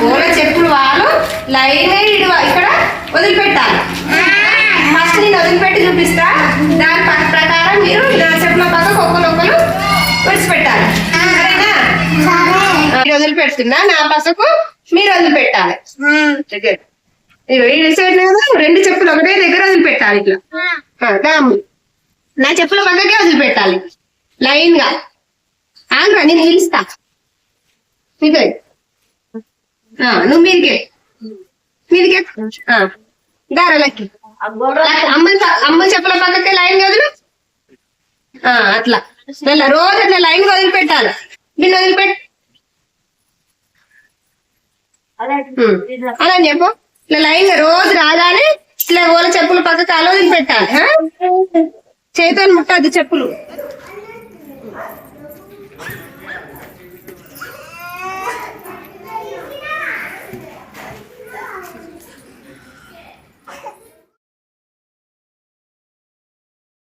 కూర చెప్పులు వాళ్ళు లైన్ ఇక్కడ వదిలిపెట్టాలి. ఫస్ట్ నేను వదిలిపెట్టి చూపిస్తా. దాని ప్రకారం మీరు చెప్పిన పసకు ఒక్కరు ఒక్కరొక్కరు విడిచిపెట్టాలి. నేను వదిలిపెడుతున్నా. నా పసకు మీరు వదిలిపెట్టాలి. రెండు చెప్పులు ఒకటే దగ్గర వదిలిపెట్టాలి ఇట్లా. నా చెప్పుల పక్కకే వదిలిపెట్టాలి. లైన్గా ఆగ్రా నేను పిలుస్తా నీకు నువ్వు మీదికే మీదికే ఆ, దారాలకి అమ్మ అమ్మ చెప్పుల పక్కకే లైన్ వదులు ఆ, అట్లా మళ్ళా రోజు అట్లా లైన్ వదిలిపెట్టాలి నిన్ను వదిలిపెట్టు అలా చెప్పు ఇట్లా లైన్ రోజు రాగానే ఇట్లా ఓల చెప్పులు పక్కకి అలా వదిలిపెట్టాలి ఆ? చేతితో ముట్టద్దు చెప్పులు